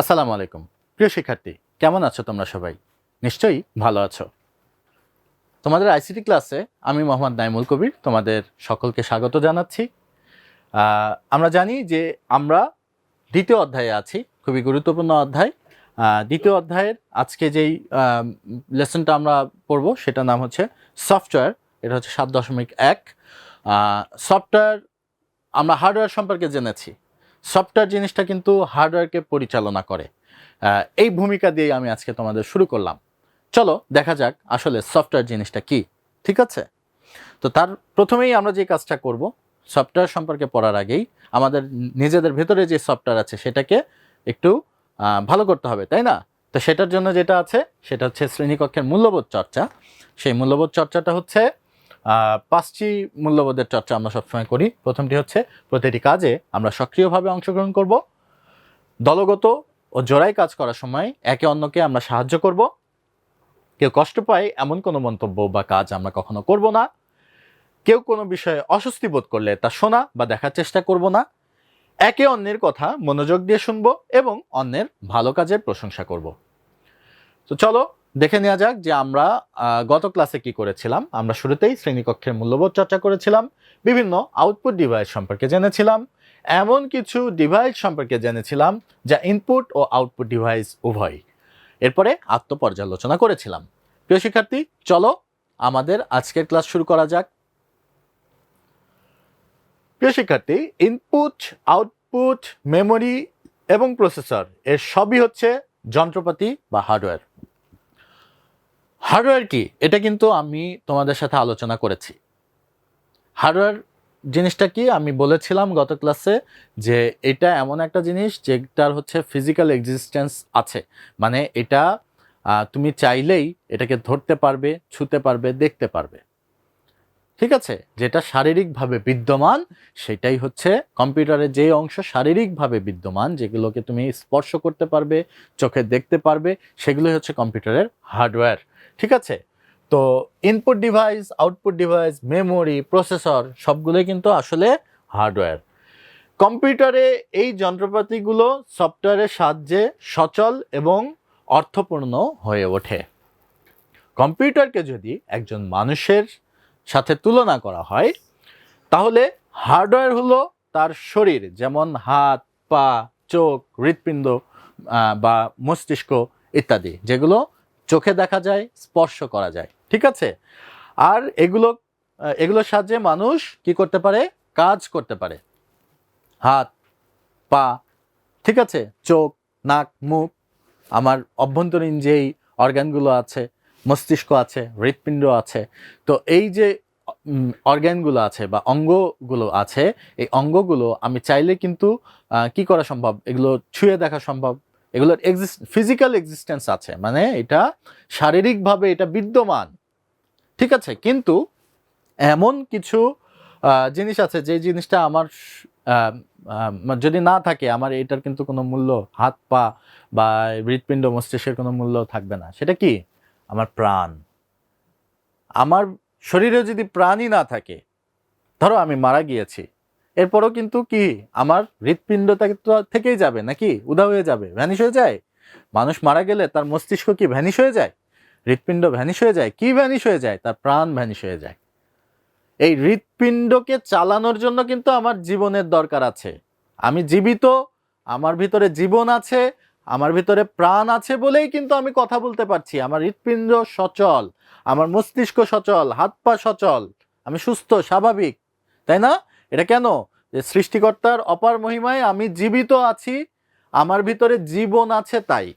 আসসালামু আলাইকুম। প্রিয় শিক্ষার্থী, কেমন আছো তোমরা সবাই? নিশ্চয়ই ভালো আছো। তোমাদের আইসিটি ক্লাসে আমি মোহাম্মদ নাইমুল কবির, তোমাদের সকলকে স্বাগত জানাচ্ছি। আমরা জানি যে আমরা দ্বিতীয় অধ্যায়ে আছি, খুবই গুরুত্বপূর্ণ অধ্যায়। দ্বিতীয় অধ্যায়ের আজকে যেই লেসনটা আমরা পড়ব, সেটার নাম হচ্ছে সফটওয়্যার এটা হচ্ছে সাত দশমিক এক। সফটওয়্যার আমরা হার্ডওয়্যার সম্পর্কে জেনেছি। সফটওয়্যার জিনিসটা কিন্তু হার্ডওয়্যারকে পরিচালনা করে। এই ভূমিকা দিয়ে আমি আজকে তোমাদের শুরু করলাম। চলো, দেখা যাক আসলে সফটওয়্যার জিনিসটা কি, ঠিক আছে? তো তার প্রথমেই আমরা যে কাজটা করব, সফটওয়্যার সম্পর্কে পড়ার আগেই আমাদের নিজেদের ভেতরে যে সফটওয়্যার আছে সেটাকে একটু ভালো করতে হবে, তাই না? তো সেটার জন্য যেটা আছে, সেটা হচ্ছে শ্রেণীকক্ষের মূল্যবোধ চর্চা। সেই মূল্যবোধ চর্চাটা হচ্ছে পাঁচটি মূল্যবোধের চর্চা আমরা সবসময় করি। প্রথমটি হচ্ছে, প্রতিটি কাজে আমরা সক্রিয়ভাবে অংশগ্রহণ করব। দলগত ও জোড়ায় কাজ করার সময় একে অন্যকে আমরা সাহায্য করব। কেউ কষ্ট পায় এমন কোনো মন্তব্য বা কাজ আমরা কখনো করব না। কেউ কোনো বিষয়ে অস্বস্তি বোধ করলে তা শোনা বা দেখার চেষ্টা করব না। একে অন্যের কথা মনোযোগ দিয়ে শুনব এবং অন্যের ভালো কাজের প্রশংসা করব। তো চলো দেখে নেওয়া যাক যে আমরা গত ক্লাসে কি করেছিলাম। আমরা শুরুতেই শ্রেণীকক্ষের মূল্যবোধ চর্চা করেছিলাম, বিভিন্ন আউটপুট ডিভাইস সম্পর্কে জেনেছিলাম, এমন কিছু ডিভাইস সম্পর্কে জেনেছিলাম যা ইনপুট ও আউটপুট ডিভাইস উভয় এরপরে আত্মপর্যালোচনা করেছিলাম। প্রিয় শিক্ষার্থী, চলো আমাদের আজকের ক্লাস শুরু করা যাক। প্রিয় শিক্ষার্থী ইনপুট আউটপুট মেমোরি এবং প্রসেসর এর সবই হচ্ছে যন্ত্রপাতি বা হার্ডওয়্যার হার্ডওয়্যার কি? এটা কিন্তু আমি তোমাদের সাথে আলোচনা করেছি। হার্ডওয়্যার জিনিসটা কি? আমি বলেছিলাম গত ক্লাসে যে এটা এমন একটা জিনিস যেটার হচ্ছে ফিজিক্যাল এক্সিস্টেন্স আছে। মানে এটা তুমি চাইলেই এটাকে ধরতে পারবে, ছুতে পারবে, দেখতে পারবে। ঠিক আছে? যেটা শারীরিকভাবে বিদ্যমান, সেটাই হচ্ছে কম্পিউটারের যে অংশ শারীরিকভাবে বিদ্যমান, যেগুলোকে তুমি স্পর্শ করতে পারবে, চোখে দেখতে পারবে, সেগুলোই হচ্ছে কম্পিউটারের হার্ডওয়্যার ঠিক আছে? তো input device output device memory processor সবগুলোই কিন্তু আসলে হার্ডওয়্যার কম্পিউটারে এই যন্ত্রপাতিগুলো সফটওয়্যারের সাহায্যে সচল এবং অর্থপূর্ণ হয়ে ওঠে। কম্পিউটারকে যদি একজন মানুষের সাথে তুলনা করা হয়, তাহলে হার্ডওয়্যার হলো তার শরীর, যেমন হাত, পা, চোখ, হৃৎপিণ্ড বা মস্তিষ্ক ইত্যাদি, যেগুলো চোখে দেখা যায়, স্পর্শ করা যায়। ঠিক আছে? আর এগুলো এগুলোর সাহায্যে মানুষ কি করতে পারে? কাজ করতে পারে। হাত, পা, ঠিক আছে? চোখ, নাক, মুখ, আমার অভ্যন্তরীণ যেই অর্গানগুলো আছে, মস্তিষ্ক আছে, হৃৎপিণ্ড আছে, তো এই যে অর্গ্যানগুলো আছে বা অঙ্গগুলো আছে, এই অঙ্গগুলো আমি চাইলে কিন্তু কি করা সম্ভব? এগুলো ছুঁয়ে দেখা সম্ভব। এগুলোর এক্সিস্ট ফিজিক্যাল এক্সিস্টেন্স আছে। মানে এটা শারীরিকভাবে এটা বিদ্যমান। ঠিক আছে? কিন্তু এমন কিছু জিনিস আছে যে জিনিসটা আমার যদি না থাকে, আমার এটার কিন্তু কোনো মূল্য হাত, পা বা হৃৎপিণ্ড মস্তিষ্কের কোনো মূল্য থাকবে না। সেটা কি? আমার প্রাণ। আমার শরীরে যদি প্রাণই না থাকে, ধরো আমি মারা গিয়েছি এরপরও কিন্তু কি, আমার হৃৎপিণ্ড থেকেই যাবে নাকি? উদা হয়ে যাবে ভ্যানিশ হয়ে যায়? মানুষ মারা গেলে তার মস্তিষ্ক কি ভ্যানিশ হয়ে যায়? হৃৎপিণ্ড ভ্যানিশ হয়ে যায়? কি ভ্যানিশ হয়ে যায়? তার প্রাণ ভ্যানিশ হয়ে যায়। এই হৃৎপিণ্ডকে চালানোর জন্য কিন্তু আমার জীবনের দরকার আছে। আমি জীবিত, আমার ভিতরে জীবন আছে, আমার ভিতরে প্রাণ আছে বলেই কিন্তু আমি কথা বলতে পারছি। আমার হৃৎপিণ্ড সচল, আমার মস্তিষ্ক সচল, হাত পা সচল, আমি সুস্থ, স্বাভাবিক, তাই না? এটা কেন? যে সৃষ্টিকর্তার অপার মহিমায় আমি জীবিত আছি, আমার ভিতরে জীবন আছে তাই।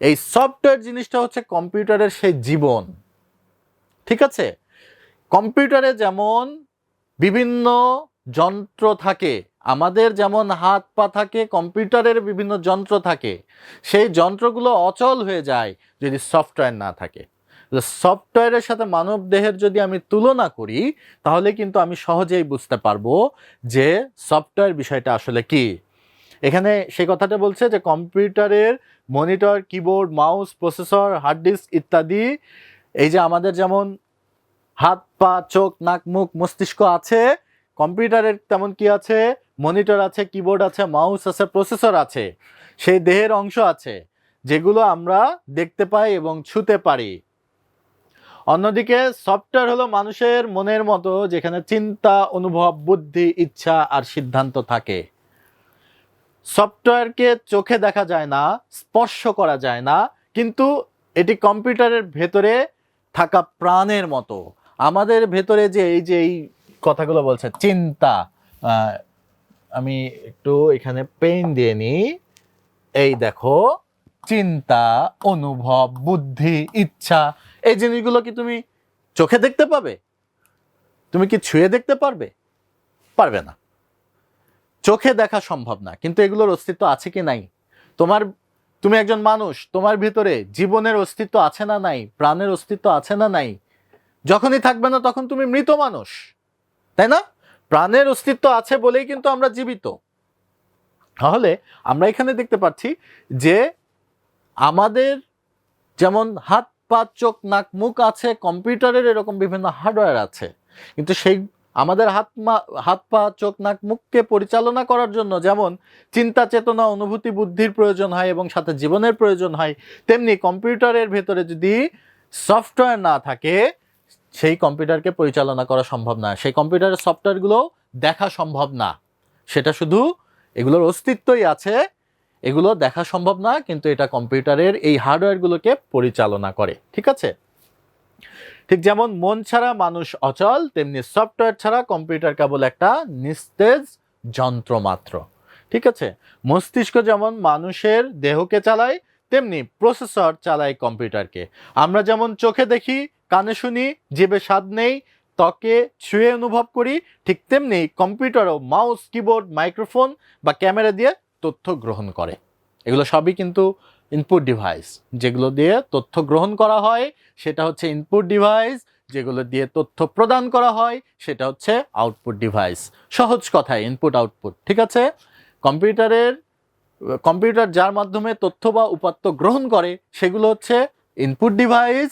এই সফটওয়্যার জিনিসটা হচ্ছে কম্পিউটারের সেই জীবন। ঠিক আছে? কম্পিউটারে যেমন বিভিন্ন যন্ত্র থাকে, আমাদের যেমন হাত পা থাকে, কম্পিউটারের বিভিন্ন যন্ত্র থাকে, সেই যন্ত্রগুলো অচল হয়ে যায় যদি সফটওয়্যার না থাকে। সফটওয়্যারের সাথে মানব দেহের যদি আমি তুলনা করি, তাহলে কিন্তু আমি সহজেই বুঝতে পারব যে সফটওয়্যার বিষয়টা আসলে কি। এখানে সেই কথাটা বলছে যে কম্পিউটারের monitor, keyboard, mouse, processor, hard disk ইত্যাদি, এই যে আমাদের যেমন হাত, পা, চোখ, নাক, মুখ, মস্তিষ্ক আছে, কম্পিউটারের তেমন কি আছে? মনিটর আছে, কিবোর্ড আছে, মাউস আছে, প্রসেসর আছে, সেই দেহের অংশ আছে, যেগুলো আমরা দেখতে পাই এবং ছুতে পারি। অন্যদিকে সফটওয়্যার হলো মানুষের মনের মতো, যেখানে চিন্তা, অনুভব, বুদ্ধি, ইচ্ছা আর সিদ্ধান্ত থাকে। সফটওয়্যারকে চোখে দেখা যায় না, স্পর্শ করা যায় না, কিন্তু এটি কম্পিউটারের ভেতরে থাকা প্রাণের মতো। আমাদের ভেতরে যে এই যে এই কথাগুলো বলছে, চিন্তা আমি একটু এখানে পেন দিয়ে নিই। এই দেখো, চিন্তা, অনুভব, বুদ্ধি, ইচ্ছা এই জিনিসগুলো কি তুমি চোখে দেখতে পাবে? তুমি কি ছুঁয়ে দেখতে পারবে? পারবে না। চোখে দেখা সম্ভব না, কিন্তু এগুলোর অস্তিত্ব আছে কি নাই? তোমার, তুমি একজন মানুষ, তোমার ভিতরে জীবনের অস্তিত্ব আছে না নাই? প্রাণের অস্তিত্ব আছে না নাই? যখনই থাকবে না তখন তুমি মৃত মানুষ, তাই না? প্রাণের অস্তিত্ব আছে বলেই কিন্তু আমরা জীবিত। তাহলে আমরা এখানে দেখতে পাচ্ছি যে আমাদের যেমন হাত পা চোখ, নাক, মুখ আছে, কম্পিউটারের এরকম বিভিন্ন হার্ডওয়্যার আছে। কিন্তু সেই আমাদের হাত মা হাত পা চোখ, নাক, মুখকে পরিচালনা করার জন্য যেমন চিন্তা, চেতনা, অনুভূতি, বুদ্ধির প্রয়োজন হয় এবং সাথে জীবনের প্রয়োজন হয়, তেমনি কম্পিউটারের ভেতরে যদি সফটওয়্যার না থাকে, সেই কম্পিউটারকে পরিচালনা করা সম্ভব না। সেই কম্পিউটারের সফটওয়্যারগুলো দেখা সম্ভব না। সেটা শুধু এগুলোর অস্তিত্বই আছে এগুলো দেখা সম্ভব না, কিন্তু এটা কম্পিউটারের এই হার্ডওয়্যারগুলোকে পরিচালনা করে, ঠিক আছে? ঠিক যেমন মন ছাড়া মানুষ অচল, তেমনি সফটওয়্যার ছাড়া কম্পিউটার কেবল একটা নিস্তেজ যন্ত্র মাত্র, ঠিক আছে? মস্তিষ্ক যেমন মানুষের দেহকে চালায়, তেমনি প্রসেসর চালায় কম্পিউটারকে। আমরা যেমন চোখে দেখি, কানে শুনি, জিভে স্বাদ নেই, ত্বকে ছুঁয়ে অনুভব করি, ঠিক তেমনি কম্পিউটারও মাউস, কিবোর্ড, মাইক্রোফোন বা ক্যামেরা দিয়ে তথ্য গ্রহণ করে। এগুলো সবই কিন্তু ইনপুট ডিভাইস যেগুলো দিয়ে তথ্য গ্রহণ করা হয়, সেটা হচ্ছে ইনপুট ডিভাইস যেগুলো দিয়ে তথ্য প্রদান করা হয়, সেটা হচ্ছে আউটপুট ডিভাইস সহজ কথায় ইনপুট আউটপুট ঠিক আছে? কম্পিউটারের, কম্পিউটার যার মাধ্যমে তথ্য বা উপাত্ত গ্রহণ করে, সেগুলো হচ্ছে ইনপুট ডিভাইস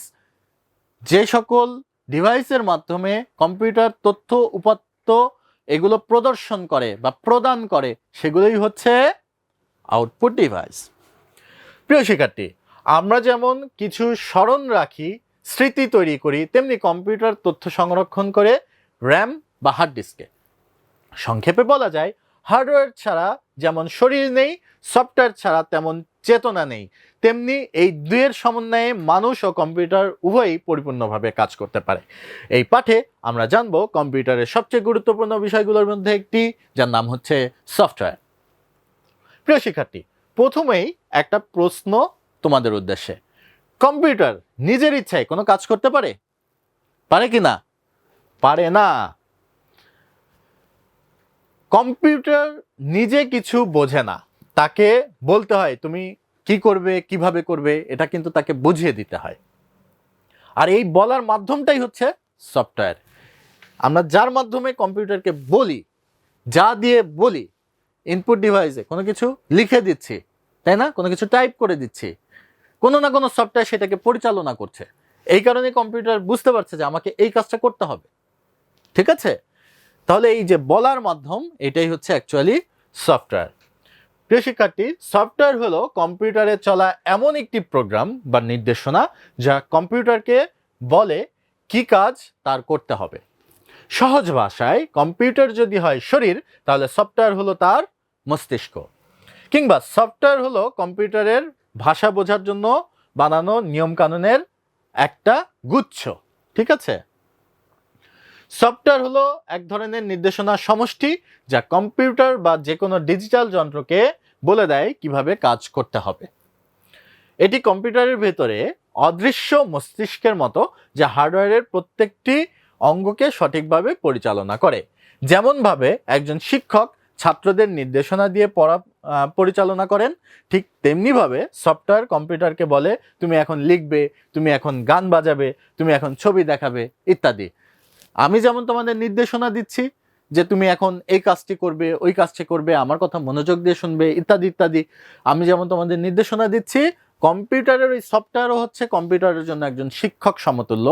যে সকল ডিভাইসের মাধ্যমে কম্পিউটার তথ্য, উপাত্ত এগুলো প্রদর্শন করে বা প্রদান করে, সেগুলোই হচ্ছে আউটপুট ডিভাইস প্রিয় শিক্ষার্থী, আমরা যেমন কিছু স্মরণ রাখি, স্মৃতি তৈরি করি, তেমনি কম্পিউটার তথ্য সংরক্ষণ করে র্যাম বা হার্ড ডিস্কে সংক্ষেপে বলা যায় হার্ডওয়্যার ছাড়া যেমন শরীর নেই সফটওয়্যার ছাড়া তেমন চেতনা নেই। তেমনি এই দুয়ের সমন্বয়ে মানুষ ও কম্পিউটার উভয়ই পরিপূর্ণভাবে কাজ করতে পারে। এই পাঠে আমরা জানব কম্পিউটারের সবচেয়ে গুরুত্বপূর্ণ বিষয়গুলোর মধ্যে একটি, যার নাম হচ্ছে সফটওয়্যার। প্রিয় শিক্ষার্থী, প্রথমেই একটা প্রশ্ন তোমাদের উদ্দেশ্যে। কম্পিউটার নিজের ইচ্ছায় কোনো কাজ করতে পারে? পারে কি না? পারে না। কম্পিউটার নিজে কিছু বোঝে না। তাকে বলতে হয়, তুমি কি করবে, কীভাবে করবে, এটা কিন্তু তাকে বুঝিয়ে দিতে হয়। আর এই বলার মাধ্যমটাই হচ্ছে সফটওয়্যার। আমরা যার মাধ্যমে কম্পিউটারকে বলি, যা দিয়ে বলি ইনপুট ডিভাইসে কোনো কিছু লিখে দিচ্ছি, তাই না? কোনো কিছু টাইপ করে দিচ্ছি, কোনো না কোনো সফটওয়্যার সেটাকে পরিচালনা করছে। এই কারণে কম্পিউটার বুঝতে পারছে যে আমাকে এই কাজটা করতে হবে। ঠিক আছে? তাহলে এই যে বলার মাধ্যম, এটাই হচ্ছে অ্যাকচুয়ালি সফটওয়্যার। প্রিয় শিক্ষার্থী সফটওয়্যার হলো কম্পিউটারে চলা এমন একটি প্রোগ্রাম বা নির্দেশনা যা কম্পিউটারকে বলে কি কাজ তার করতে হবে। সহজ ভাষায় কম্পিউটার যদি হয় শরীর, তাহলে সফটওয়্যার হলো তার মস্তিষ্ক। কিংবা সফটওয়্যার হলো কম্পিউটারের ভাষা বোঝার জন্য বানানো নিয়মকানুনের একটা গুচ্ছ। ঠিক আছে? সফটওয়্যার হলো এক ধরনের নির্দেশনা সমষ্টি যা কম্পিউটার বা যে কোনো ডিজিটাল যন্ত্রকে বলে দেয় কীভাবে কাজ করতে হবে। এটি কম্পিউটারের ভেতরে অদৃশ্য মস্তিষ্কের মতো যা হার্ডওয়্যারের প্রত্যেকটি অঙ্গকে সঠিকভাবে পরিচালনা করে। যেমনভাবে একজন শিক্ষক ছাত্রদের নির্দেশনা দিয়ে পড়া পরিচালনা করেন, ঠিক তেমনিভাবে সফটওয়্যার কম্পিউটারকে বলে, তুমি এখন লিখবে, তুমি এখন গান বাজাবে, তুমি এখন ছবি দেখাবে, ইত্যাদি। আমি যেমন তোমাদের নির্দেশনা দিচ্ছি যে তুমি এখন এই কাজটি করবে, ওই কাজটি করবে, আমার কথা মনোযোগ দিয়ে শুনবে, ইত্যাদি ইত্যাদি। আমি যেমন তোমাদের নির্দেশনা দিচ্ছি, কম্পিউটারের ওই সফটওয়্যারও হচ্ছে কম্পিউটারের জন্য একজন শিক্ষক সমতুল্য,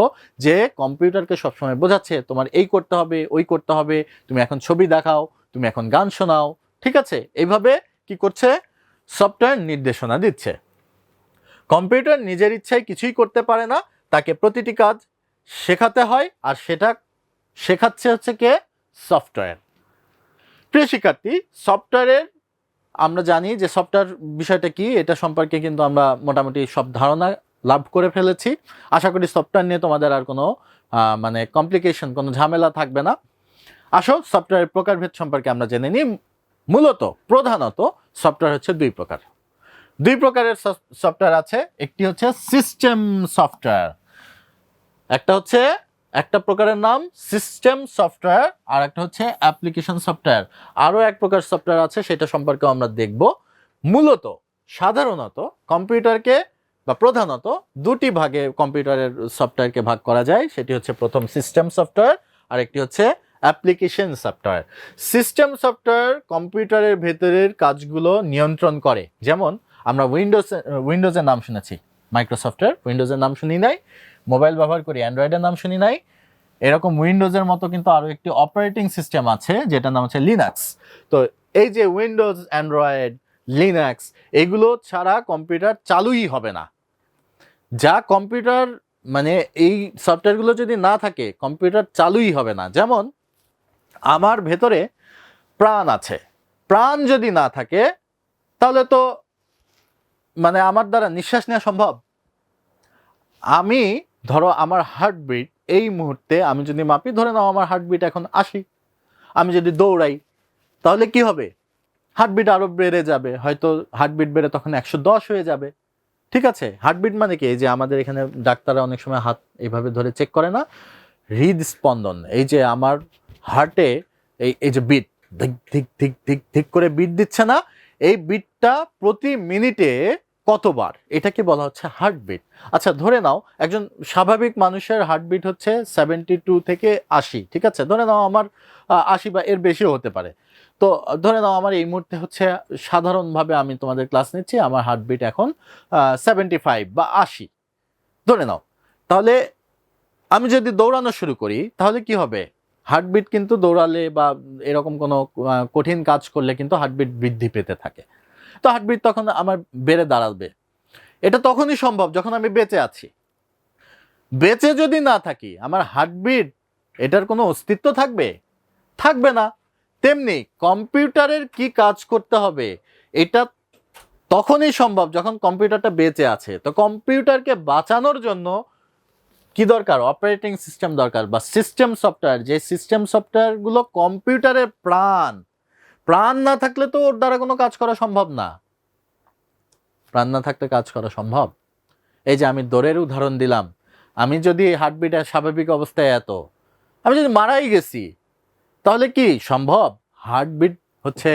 যে কম্পিউটারকে সবসময় বোঝাচ্ছে, তোমার এই করতে হবে, ওই করতে হবে, তুমি এখন ছবি দেখাও, তুমি এখন গান শোনাও, ঠিক আছে? এইভাবে কি করছে? সফটওয়্যার নির্দেশনা দিচ্ছে। কম্পিউটার নিজের ইচ্ছায় কিছুই করতে পারে না, তাকে প্রতিটি কাজ শেখাতে হয়, আর সেটা শেখাচ্ছে হচ্ছে কে? সফটওয়্যার প্রিয় শিক্ষার্থী সফটওয়্যারের আমরা জানি যে সফটওয়্যার বিষয়টা কি, এটা সম্পর্কে কিন্তু আমরা মোটামুটি সব ধারণা লাভ করে ফেলেছি। আশা করি সফটওয়্যার নিয়ে তোমাদের আর কোনো মানে কমপ্লিকেশন কোনো ঝামেলা থাকবে না। আসো সফটওয়্যারের প্রকারভেদ সম্পর্কে আমরা জেনে নিই। মূলত, প্রধানত সফটওয়্যার হচ্ছে দুই প্রকার। দুই প্রকারের সফটওয়্যার আছে, একটি হচ্ছে সিস্টেম সফটওয়্যার একটা হচ্ছে একটা প্রকারের নাম সিস্টেম সফটওয়্যার আর একটা হচ্ছে অ্যাপ্লিকেশন সফটওয়্যার আরও এক প্রকার সফটওয়্যার আছে, সেটা সম্পর্কে আমরা দেখব। মূলত, সাধারণত কম্পিউটারকে বা প্রধানত দুটি ভাগে কম্পিউটারের সফটওয়্যারকে ভাগ করা যায়। সেটি হচ্ছে প্রথম সিস্টেম সফটওয়্যার আর একটি হচ্ছে অ্যাপ্লিকেশন সফটওয়্যার সিস্টেম সফটওয়্যার কম্পিউটারের ভেতরের কাজগুলো নিয়ন্ত্রণ করে। যেমন, আমরা উইন্ডোজ উইন্ডোজের নাম শুনেছি। মাইক্রোসফটের উইন্ডোজের নাম শুনি নাই। মোবাইল ব্যবহার করি অ্যান্ড্রয়েডের নাম শুনি নাই। এরকম উইন্ডোজের মতো কিন্তু আরও একটি অপারেটিং সিস্টেম আছে, যেটার নাম হচ্ছে লিনাক্স তো এই যে উইন্ডোজ অ্যান্ড্রয়েড লিনাক্স এগুলো ছাড়া কম্পিউটার চালুই হবে না। যা কম্পিউটার মানে এই সফটওয়্যারগুলো যদি না থাকে কম্পিউটার চালুই হবে না। যেমন, আমার ভেতরে প্রাণ আছে। প্রাণ যদি না থাকে, তাহলে তো মানে আমার দ্বারা নিঃশ্বাস নেওয়া সম্ভব। আমি ধরো আমার হার্টবিট এই মুহূর্তে আমি যদি মাপি, ধরে নাও আমার হার্টবিট এখন আসি আমি যদি দৌড়াই, তাহলে কি হবে? হার্টবিট আরও বেড়ে যাবে। হয়তো হার্টবিট বেড়ে তখন একশো দশ হয়ে যাবে। ঠিক আছে? হার্টবিট মানে কি? এই যে আমাদের এখানে ডাক্তাররা অনেক সময় হাত এইভাবে ধরে চেক করে না? হৃদস্পন্দন। এই যে আমার হার্টে এই এই যে বিট ধিক ধিক ধিক ধিক ধিক করে বিট দিচ্ছে না। এই বিটটা প্রতি মিনিটে কতবার? এটাকে বলা হচ্ছে হার্টবিট আচ্ছা ধরে নাও, একজন স্বাভাবিক মানুষের হার্টবিট হচ্ছে সেভেন্টি টু থেকে আশি, ঠিক আছে? ধরে নাও আমার আশি বা এর বেশিও হতে পারে। তো, ধরে নাও আমার এই মুহূর্তে হচ্ছে সাধারণভাবে আমি তোমাদের ক্লাস নিচ্ছি, আমার হার্টবিট এখন সেভেন্টি ফাইভ বা আশি। ধরে নাও, তাহলে আমি যদি দৌড়ানো শুরু করি, তাহলে কি হবে? হার্টবিট কিন্তু দৌড়ালে বা এরকম কোনো কঠিন কাজ করলে কিন্তু হার্টবিট বৃদ্ধি পেতে থাকে। তো হার্টবিট তখন আমার বেড়ে দাঁড়াবে। এটা তখনই সম্ভব যখন আমি বেঁচে আছি। বেঁচে যদি না থাকি, আমার হার্টবিট, এটার কোনো অস্তিত্ব থাকবে? থাকবে না। তেমনি কম্পিউটারের কি কাজ করতে হবে, এটা তখনই সম্ভব যখন কম্পিউটারটা বেঁচে আছে। তো কম্পিউটারকে বাঁচানোর জন্য কি দরকার? অপারেটিং সিস্টেম দরকার বা সিস্টেম সফটওয়্যার, যে সিস্টেম সফটওয়্যারগুলো কম্পিউটারের প্রাণ প্রাণ না থাকলে তো ওর দ্বারা কোনো কাজ করা সম্ভব না। প্রাণ না থাকলে কাজ করা সম্ভব? এই যে আমি দৌড়ের উদাহরণ দিলাম, আমি যদি হার্টবিট স্বাভাবিক অবস্থায় এত, আমি যদি মারাই গেছি, তাহলে কি সম্ভব? হার্টবিট হচ্ছে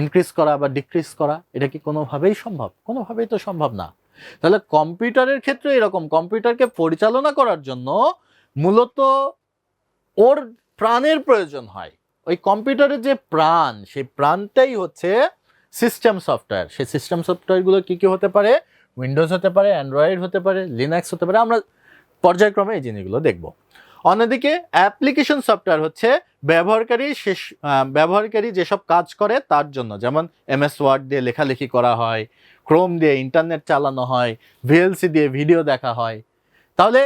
ইনক্রিজ করা বা ডিক্রিজ করা, এটা কি কোনোভাবেই সম্ভব? কোনোভাবেই তো সম্ভব না। তাহলে কম্পিউটারের ক্ষেত্রে এরকম, কম্পিউটারকে পরিচালনা করার জন্য মূলত ওর প্রাণের প্রয়োজন হয়। ওই কম্পিউটারের যে প্রাণ, সেই প্রাণটাই হচ্ছে সিস্টেম সফটওয়্যার সেই সিস্টেম সফটওয়্যারগুলো কী কী হতে পারে? উইন্ডোজ হতে পারে অ্যান্ড্রয়েড হতে পারে লিনাক্স হতে পারে, আমরা পর্যায়ক্রমে এই জিনিসগুলো দেখব। অন্যদিকে অ্যাপ্লিকেশন সফটওয়্যার হচ্ছে ব্যবহারকারী শেষ ব্যবহারকারী যেসব কাজ করে তার জন্য। যেমন এমএস ওয়ার্ড দিয়ে লেখালেখি করা হয় ক্রোম দিয়ে ইন্টারনেট চালানো হয় ভিএলসি দিয়ে ভিডিও দেখা হয়। তাহলে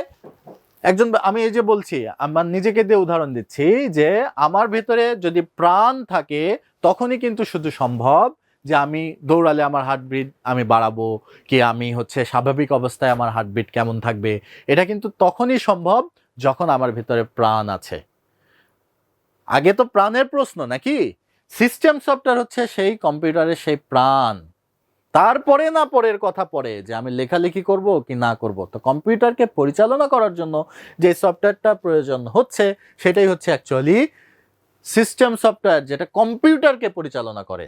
একজন আমি এই যে বলছি, আমার নিজেকে দিয়ে উদাহরণ দিচ্ছি যে আমার ভেতরে যদি প্রাণ থাকে, তখনই কিন্তু শুধু সম্ভব যে আমি দৌড়ালে আমার হার্টবিট আমি বাড়াবো, কি আমি হচ্ছে স্বাভাবিক অবস্থায় আমার হার্টবিট কেমন থাকবে। এটা কিন্তু তখনই সম্ভব যখন আমার ভেতরে প্রাণ আছে। আগে তো প্রাণের প্রশ্ন নাকি? সিস্টেম সফটওয়্যার হচ্ছে সেই কম্পিউটারের সেই প্রাণ। তারপরে না পরের কথা পড়ে যে আমি লেখালেখি করব কি না করব। তো কম্পিউটারকে পরিচালনা করার জন্য যে সফটওয়্যারটা প্রয়োজন হচ্ছে, সেটাই হচ্ছে অ্যাকচুয়ালি সিস্টেম সফটওয়্যার যেটা কম্পিউটারকে পরিচালনা করে।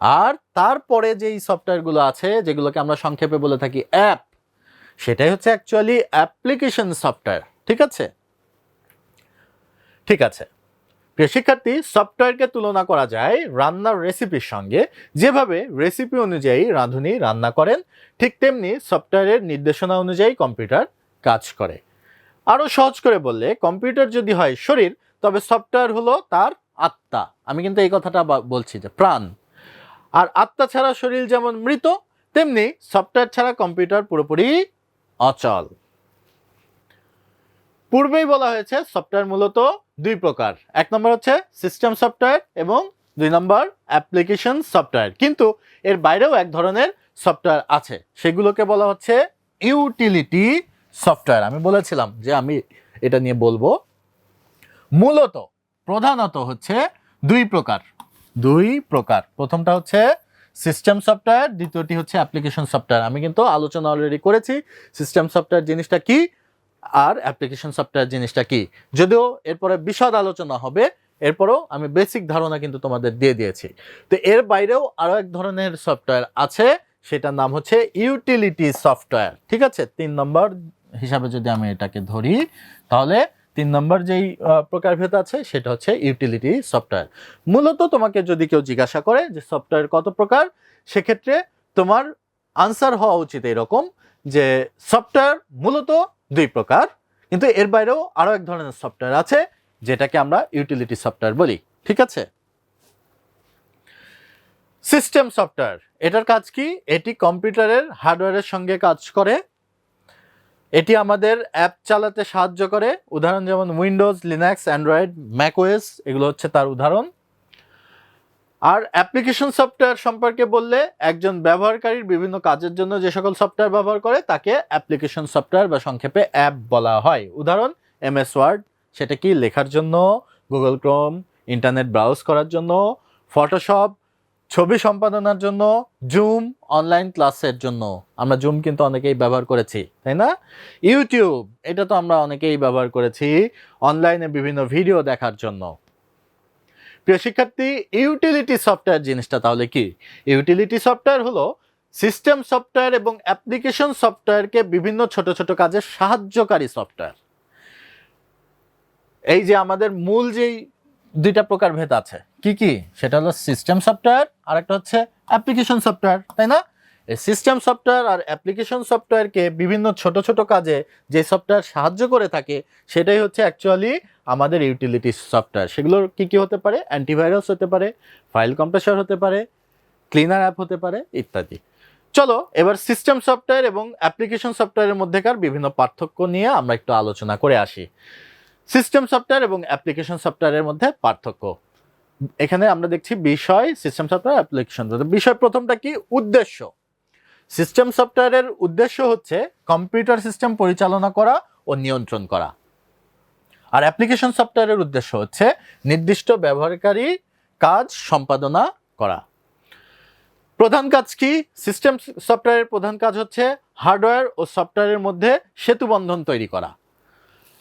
আর তারপরে যেই সফটওয়্যারগুলো আছে, যেগুলোকে আমরা সংক্ষেপে বলে থাকি অ্যাপ সেটাই হচ্ছে অ্যাকচুয়ালি অ্যাপ্লিকেশন সফটওয়্যার ঠিক আছে? ঠিক আছে। প্রিয় শিক্ষার্থী সফটওয়্যারকে তুলনা করা যায় রান্নার রেসিপির সঙ্গে। যেভাবে রেসিপি অনুযায়ী রাঁধুনি রান্না করেন, ঠিক তেমনি সফটওয়্যারের নির্দেশনা অনুযায়ী কম্পিউটার কাজ করে। আরও সহজ করে বললে, কম্পিউটার যদি হয় শরীর, তবে সফটওয়্যার হলো তার আত্মা। আমি কিন্তু এই কথাটা বলছি যে প্রাণ। আর আত্মা ছাড়া শরীর যেমন মৃত, তেমনি সফটওয়্যার ছাড়া কম্পিউটার পুরোপুরি অচল। পূর্বেই বলা হয়েছে সফটওয়্যার মূলত দুই প্রকার। এক নম্বর হচ্ছে সিস্টেম সফটওয়্যার এবং দুই নম্বর অ্যাপ্লিকেশন সফটওয়্যার কিন্তু এর বাইরেও এক ধরনের সফটওয়্যার আছে। সেগুলোকে বলা হচ্ছে ইউটিলিটি সফটওয়্যার আমি বলেছিলাম যে আমি এটা নিয়ে বলব। মূলত, প্রধানত হচ্ছে দুই প্রকার। দুই প্রকার। প্রথমটা হচ্ছে সিস্টেম সফটওয়্যার দ্বিতীয়টি হচ্ছে অ্যাপ্লিকেশন সফটওয়্যার আমি কিন্তু আলোচনা অলরেডি করেছি। সিস্টেম সফটওয়্যার জিনিসটা কি? আর অ্যাপ্লিকেশন সফটওয়্যার জিনিসটা কি? যদিও এরপরে বিশদ আলোচনা হবে, এরপরেও আমি বেসিক ধারণা কিন্তু তোমাদের দিয়ে দিয়েছি। তো এর বাইরেও আরও এক ধরনের সফটওয়্যার আছে, সেটার নাম হচ্ছে ইউটিলিটি সফটওয়্যার ঠিক আছে? তিন নম্বর হিসাবে যদি আমি এটাকে ধরি, তাহলে তিন নম্বর যেই প্রকারভেদ আছে, সেটা হচ্ছে ইউটিলিটি সফটওয়্যার মূলত তোমাকে যদি কেউ জিজ্ঞাসা করে যে সফটওয়্যার কত প্রকার, সেক্ষেত্রে তোমার আনসার হওয়া উচিত এরকম যে সফটওয়্যার মূলত দুই প্রকার, কিন্তু এর বাইরেও আরও এক ধরনের সফটওয়্যার আছে, যেটাকে আমরা ইউটিলিটি সফটওয়্যার বলি, ঠিক আছে? সিস্টেম সফটওয়্যার এটার কাজ কি? এটি কম্পিউটারের হার্ডওয়্যারের সঙ্গে কাজ করে, এটি আমাদের অ্যাপ চালাতে সাহায্য করে, উদাহরণ যেমন উইন্ডোজ লিনাক্স অ্যান্ড্রয়েড ম্যাকওয়েস এগুলো হচ্ছে তার উদাহরণ। আর অ্যাপ্লিকেশন সফটওয়্যার সম্পর্কে বললে একজন ব্যবহারকারীর বিভিন্ন কাজের জন্য যে সকল সফটওয়্যার ব্যবহার করে, তাকে অ্যাপ্লিকেশন সফটওয়্যার বা সংক্ষেপে অ্যাপ বলা হয়। উদাহরণ, এমএস ওয়ার্ড, সেটা কি লেখার জন্য? গুগল ক্রোম, ইন্টারনেট ব্রাউজ করার জন্য? ফটোশপ, ছবি সম্পাদনার জন্য? জুম, অনলাইন ক্লাসের জন্য? আমরা জুম কিন্তু অনেকেই ব্যবহার করেছি, তাই না? ইউটিউব, এটা তো আমরা অনেকেই ব্যবহার করেছি, অনলাইনে বিভিন্ন ভিডিও দেখার জন্য। প্রিয় শিক্ষার্থী ইউটিলিটি সফটওয়্যার জিনিসটা তাহলে কি? ইউটিলিটি সফটওয়্যার হলো সিস্টেম সফটওয়্যার এবং অ্যাপ্লিকেশন সফটওয়্যারকে বিভিন্ন ছোট ছোট কাজে সাহায্যকারী সফটওয়্যার এই যে আমাদের মূল যেই দুইটা প্রকার ভেদ আছে, কি কি? সেটা হলো সিস্টেম সফটওয়্যার আর একটা হচ্ছে অ্যাপ্লিকেশন সফটওয়্যার তাই না? এই সিস্টেম সফটওয়্যার আর অ্যাপ্লিকেশন সফটওয়্যারকে বিভিন্ন ছোট ছোট কাজে যে সফটওয়্যার সাহায্য করে থাকে, সেটাই হচ্ছে অ্যাকচুয়ালি আমাদের ইউটিলিটি সফটওয়্যার সেগুলোর কি কি হতে পারে? অ্যান্টিভাইরাস হতে পারে ফাইল কম্প্রেসার হতে পারে ক্লিনার অ্যাপ হতে পারে, ইত্যাদি। চলো, এবার সিস্টেম সফটওয়্যার এবং অ্যাপ্লিকেশন সফটওয়্যারের মধ্যেকার বিভিন্ন পার্থক্য নিয়ে আমরা একটু আলোচনা করে আসি। সিস্টেম সফটওয়্যার এবং অ্যাপ্লিকেশন সফটওয়্যারের মধ্যে পার্থক্য। এখানে আমরা দেখছি বিষয় সিস্টেম সফটওয়্যার অ্যাপ্লিকেশন বিষয় প্রথমটা কি? উদ্দেশ্য। সিস্টেম সফটওয়্যারের উদ্দেশ্য হচ্ছে কম্পিউটার সিস্টেম পরিচালনা করা ও নিয়ন্ত্রণ করা। আর অ্যাপ্লিকেশন সফটওয়্যারের উদ্দেশ্য হচ্ছে নির্দিষ্ট ব্যবহারকারী কাজ সম্পাদনা করা। প্রধান কাজ কি? সিস্টেম সফটওয়্যারের প্রধান কাজ হচ্ছে হার্ডওয়্যার ও সফটওয়্যারের মধ্যে সেতুবন্ধন তৈরি করা।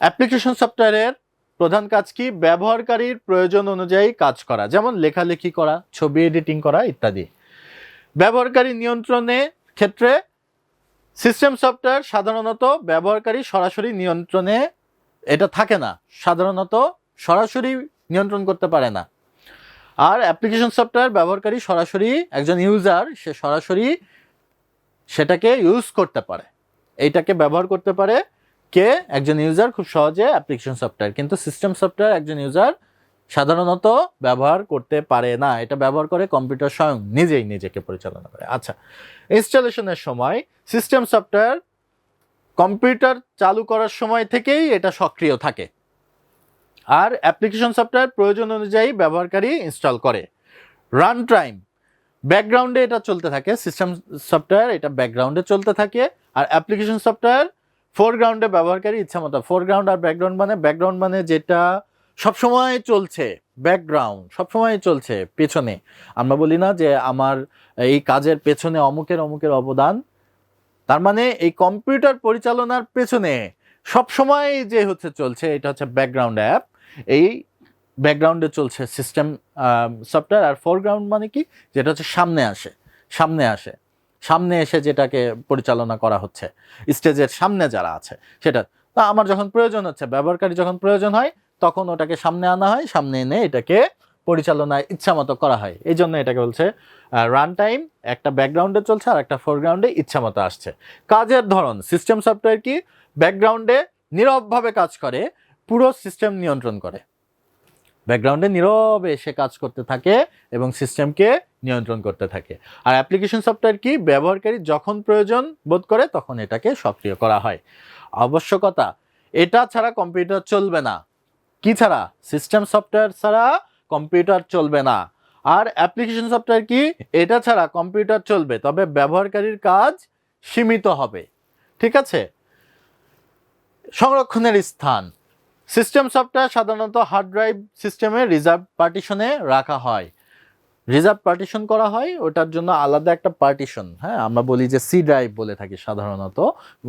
অ্যাপ্লিকেশন সফটওয়্যারের প্রধান কাজ কি? ব্যবহারকারীর প্রয়োজন অনুযায়ী কাজ করা, যেমন লেখালেখি করা, ছবি এডিটিং করা ইত্যাদি। ব্যবহারকারী নিয়ন্ত্রণে ক্ষেত্রে সিস্টেম সফটওয়্যার সাধারণত ব্যবহারকারী সরাসরি নিয়ন্ত্রণে এটা থাকে না। সাধারণত সরাসরি নিয়ন্ত্রণ করতে পারে না। আর অ্যাপ্লিকেশন সফটওয়্যার ব্যবহারকারী সরাসরি একজন ইউজার সে সরাসরি সেটাকে ইউজ করতে পারে। এইটাকে ব্যবহার করতে পারে কে? একজন ইউজার খুব সহজে অ্যাপ্লিকেশন সফটওয়্যার কিন্তু সিস্টেম সফটওয়্যার একজন ইউজার সাধারণত ব্যবহার করতে পারে না। এটা ব্যবহার করে কম্পিউটার স্বয়ং নিজেই নিজেকে পরিচালনা করে। আচ্ছা ইনস্টলেশনের সময় সিস্টেম সফটওয়্যার কম্পিউটার চালু করার সময় থেকেই এটা সক্রিয় থাকে। আর অ্যাপ্লিকেশন সফটওয়্যার প্রয়োজন অনুযায়ী ব্যবহারকারী ইনস্টল করে। রান টাইম, ব্যাকগ্রাউন্ডে এটা চলতে থাকে। সিস্টেম সফটওয়্যার এটা ব্যাকগ্রাউন্ডে চলতে থাকে। আর অ্যাপ্লিকেশন সফটওয়্যার ফোরগ্রাউন্ডে ব্যবহারকারী ইচ্ছা মতো ফোরগ্রাউন্ড আর ব্যাকগ্রাউন্ড মানে ব্যাকগ্রাউন্ড মানে যেটা সবসময় চলছে ব্যাকগ্রাউন্ড সবসময় চলছে পেছনে। আমরা বলি না যে আমার এই কাজের পেছনে অমুকের অমুকের অবদান, তার মানে এই কম্পিউটার পরিচালনার পেছনে সবসময় যে হচ্ছে চলছে, এটা হচ্ছে ব্যাকগ্রাউন্ড অ্যাপ এই ব্যাকগ্রাউন্ডে চলছে সিস্টেম সফটওয়্যার আর ফোরগ্রাউন্ড মানে কি? যেটা হচ্ছে সামনে আসে সামনে আসে। সামনে এসে যেটাকে পরিচালনা করা হচ্ছে। স্টেজের সামনে যারা আছে, সেটা, তা আমার যখন প্রয়োজন হচ্ছে, ব্যবহারকারী যখন প্রয়োজন হয় তখন ওটাকে সামনে আনা হয়, সামনে এনে এটাকে পরিচালনায় ইচ্ছা মতো করা হয়। এই জন্য এটাকে বলছে রান টাইম একটা ব্যাকগ্রাউন্ডে চলছে আর একটা ফোরগ্রাউন্ডে ইচ্ছা মতো আসছে। কাজের ধরন সিস্টেম সফটওয়্যার কি? ব্যাকগ্রাউন্ডে নীরবভাবে কাজ করে, পুরো সিস্টেম নিয়ন্ত্রণ করে। ব্যাকগ্রাউন্ডে নীরবে সে কাজ করতে থাকে এবং সিস্টেমকে নিয়ন্ত্রণ করতে থাকে। আর অ্যাপ্লিকেশন সফটওয়্যার কি? ব্যবহারকারী যখন প্রয়োজন বোধ করে তখন এটাকে সক্রিয় করা হয়। আবশ্যকতা, এটা ছাড়া কম্পিউটার চলবে না। কি ছাড়া? সিস্টেম সফটওয়্যার ছাড়া কম্পিউটার চলবে না। আর অ্যাপ্লিকেশন সফটওয়্যার কি? এটা ছাড়া কম্পিউটার চলবে, তবে ব্যবহারকারীর কাজ সীমিত হবে। ঠিক আছে? সংরক্ষণের স্থান। সিস্টেম সফটওয়্যার সাধারণত হার্ড ড্রাইভ সিস্টেমে রিজার্ভ পার্টিশনে রাখা হয়। রিজার্ভ পার্টিশন করা হয়, ওটার জন্য আলাদা একটা পার্টিশন হ্যাঁ আমরা বলি যে সি ড্রাইভ বলে থাকি সাধারণত।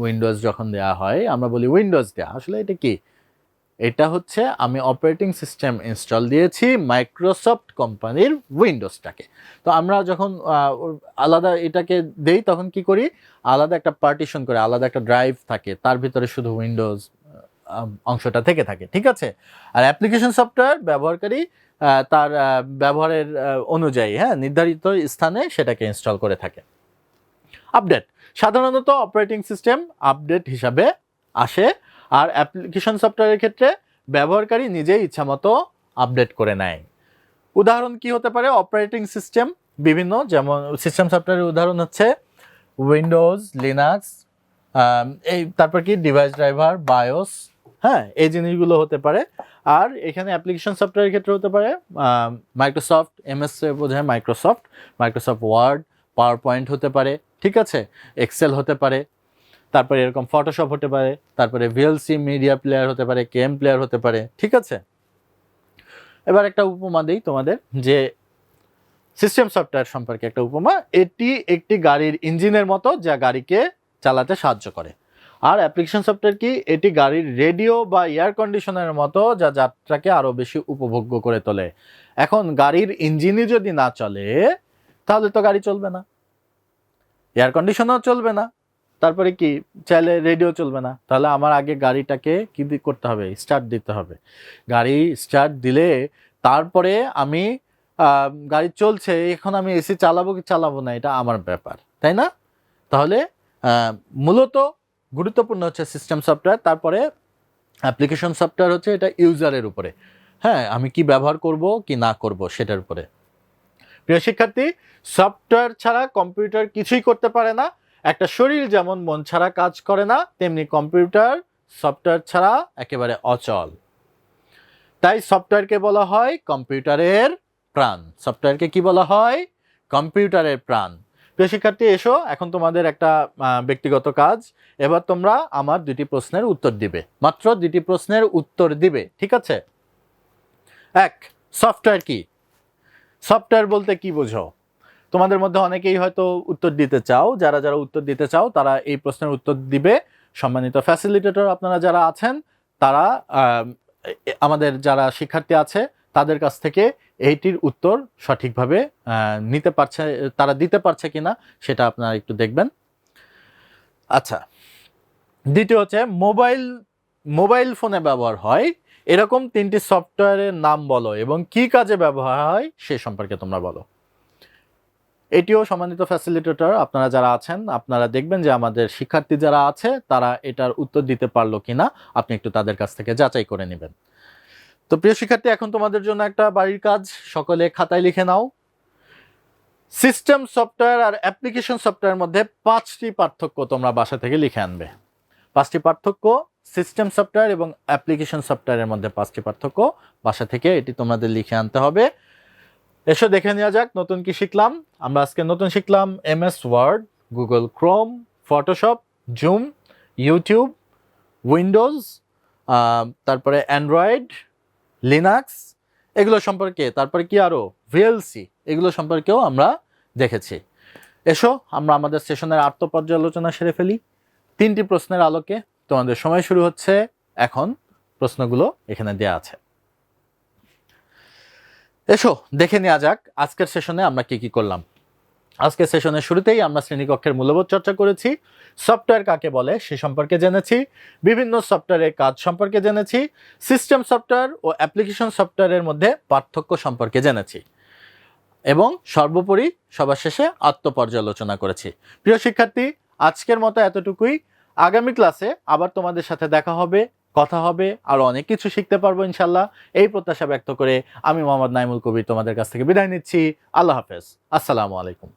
উইন্ডোজ যখন দেওয়া হয়, আমরা বলি উইন্ডোজ দেওয়া আসলে এটা কি? এটা হচ্ছে আমি অপারেটিং সিস্টেম ইনস্টল দিয়েছি মাইক্রোসফট কোম্পানির উইন্ডোজটাকে তো আমরা যখন আলাদা এটাকে দেই তখন কি করি? আলাদা একটা পার্টিশন করে, আলাদা একটা ড্রাইভ থাকে, তার ভিতরে শুধু উইন্ডোজ অংশটা থেকে থাকে, ঠিক আছে? আর অ্যাপ্লিকেশন সফটওয়্যার ব্যবহারকারী তার ব্যবহারের অনুযায়ী হ্যাঁ নির্ধারিত স্থানে সেটাকে ইনস্টল করে থাকে। আপডেট সাধারণত অপারেটিং সিস্টেম আপডেট হিসাবে আসে আর অ্যাপ্লিকেশন সফটওয়্যারের ক্ষেত্রে ব্যবহারকারী নিজেই ইচ্ছামতো আপডেট করে নেয়। উদাহরণ কি হতে পারে? অপারেটিং সিস্টেম বিভিন্ন, যেমন সিস্টেম সফটওয়্যারের উদাহরণ হচ্ছে উইন্ডোজ লিনাক্স এই তারপর কি? ডিভাইস ড্রাইভার বায়োস হ্যাঁ এই জিনিসগুলো হতে পারে। আর এখানে অ্যাপ্লিকেশন সফটওয়্যারের ক্ষেত্রে হতে পারে মাইক্রোসফট এমএস বোঝায় Microsoft Microsoft Word PowerPoint হতে পারে, ঠিক আছে? এক্সেল হতে পারে তারপরে এরকম ফটোশপ হতে পারে, তারপরে ভিএলসি মিডিয়া প্লেয়ার হতে পারে কেম প্লেয়ার হতে পারে, ঠিক আছে? এবার একটা উপমা দিই তোমাদের, যে সিস্টেম সফটওয়্যার সম্পর্কে একটা উপমা, এটি একটি গাড়ির ইঞ্জিনের মতো যা গাড়িকে চালাতে সাহায্য করে। আর অ্যাপ্লিকেশন সফটওয়্যার কি? এটি গাড়ির রেডিও বা এয়ার কন্ডিশনের মতো যা যাত্রাকে আরও বেশি উপভোগ্য করে তোলে। এখন গাড়ির ইঞ্জিনই যদি না চলে, তাহলে তো গাড়ি চলবে না। এয়ার কন্ডিশনও চলবে না। তারপরে কি, চাইলে রেডিও চলবে না। তাহলে আমার আগে গাড়িটাকে কি করতে হবে স্টার্ট দিতে হবে। গাড়ি স্টার্ট দিলে তারপরে আমি গাড়ি চলছে, এখন আমি এসি চালাবো কি চালাবো না, এটা আমার ব্যাপার, তাই না? তাহলে মূলত গুরুত্বপূর্ণ হচ্ছে সিস্টেম সফটওয়্যার তারপরে অ্যাপ্লিকেশন সফটওয়্যার হচ্ছে এটা ইউজারের উপরে। হ্যাঁ আমি কি ব্যবহার করব, কি না করব, সেটার উপরে। প্রিয় শিক্ষার্থী সফটওয়্যার ছাড়া কম্পিউটার কিছুই করতে পারে না। একটা শরীর যেমন মন ছাড়া কাজ করে না, তেমনি কম্পিউটার, সফটওয়্যার ছাড়া একেবারে অচল। তাই সফটওয়্যারকে বলা হয় কম্পিউটারের প্রাণ। সফটওয়্যারকে কি বলা হয়? কম্পিউটারের প্রাণ। প্রিয় শিক্ষার্থী, এসো, এখন তোমাদের একটা ব্যক্তিগত কাজ। এবার তোমরা আমার দুটি প্রশ্নের উত্তর দিবে। মাত্র দুটি প্রশ্নের উত্তর দিবে, ঠিক আছে? এক, সফটওয়্যার কি? সফটওয়্যার বলতে কি বোঝো? তোমাদের মধ্যে অনেকেই হয়তো উত্তর দিতে চাও, যারা যারা উত্তর দিতে চাও, তারা এই প্রশ্নের উত্তর দিবে। সম্মানিত ফ্যাসিলিটেটর আপনারা যারা আছেন, তারা আমাদের যারা শিক্ষার্থী আছে, তাদের কাছ থেকে এইটির উত্তর সঠিকভাবে নিতে পারছে, তারা দিতে পারছে কিনা সেটা আপনারা একটু দেখবেন। আচ্ছা দ্বিতীয় হচ্ছে মোবাইল মোবাইল ফোনে ব্যবহার হয়। এরকম তিনটি সফটওয়্যারের নাম বলো এবং কি কাজে ব্যবহার হয় সে সম্পর্কে তোমরা বলো। এটিও সম্মানিত ফ্যাসিলিটেটর আপনারা যারা আছেন, আপনারা দেখবেন যে আমাদের শিক্ষার্থী যারা আছে, তারা এটার উত্তর দিতে পারল কিনা, আপনি একটু তাদের কাছ থেকে যাচাই করে নেবেন। তো প্রিয় শিক্ষার্থী, এখন তোমাদের জন্য একটা বাড়ির কাজ, সকলে খাতায় লিখে নাও। সিস্টেম সফটওয়্যার আর অ্যাপ্লিকেশন সফটওয়্যারের মধ্যে পাঁচটি পার্থক্য তোমরা বাসা থেকে লিখে আনবে। পাঁচটি পার্থক্য সিস্টেম সফটওয়্যার এবং অ্যাপ্লিকেশন সফটওয়্যারের মধ্যে পাঁচটি পার্থক্য। বাসা থেকে এটি তোমাদের লিখে আনতে হবে। এসো দেখে নেওয়া যাক নতুন কি শিখলাম। আমরা আজকে নতুন শিখলাম M S Word, Google Chrome, Photoshop, Zoom, YouTube, Windows তারপরে অ্যান্ড্রয়েড, লিনাক্স, এগুলো সম্পর্কে, তারপরে কি আরও ভিএলসি, এগুলো সম্পর্কেও আমরা দেখেছি। এসো, আমরা আমাদের সেশনের আত্ম পর্যালোচনা সেরে ফেলি। তিনটি প্রশ্নের আলোকে তোমাদের সময় শুরু হচ্ছে। এখন প্রশ্নগুলো এখানে দেয়া আছে। এসো, দেখে নেওয়া যাক আজকের সেশনে আমরা কি কি করলাম। আজকের সেশনের শুরুতেই আমরা শ্রেণীকক্ষের মূল্যবোধ চর্চা করেছি। সফটওয়্যার কাকে বলে সে সম্পর্কে জেনেছি। বিভিন্ন সফটওয়্যারের কাজ সম্পর্কে জেনেছি। সিস্টেম সফটওয়্যার ও অ্যাপ্লিকেশন সফটওয়্যারের মধ্যে পার্থক্য সম্পর্কে জেনেছি। এবং সর্বোপরি সবার শেষে আত্মপর্যালোচনা করেছি। প্রিয় শিক্ষার্থী, আজকের মতো এতটুকুই। আগামী ক্লাসে আবার তোমাদের সাথে দেখা হবে। কথা হবে, আর অনেক কিছু শিখতে পারব ইনশাল্লাহ এই প্রত্যাশা ব্যক্ত করে আমি মোহাম্মদ নাইমুল কবির তোমাদের কাছ থেকে বিদায় নিচ্ছি। আল্লাহ হাফেজ। আসসালামু আলাইকুম।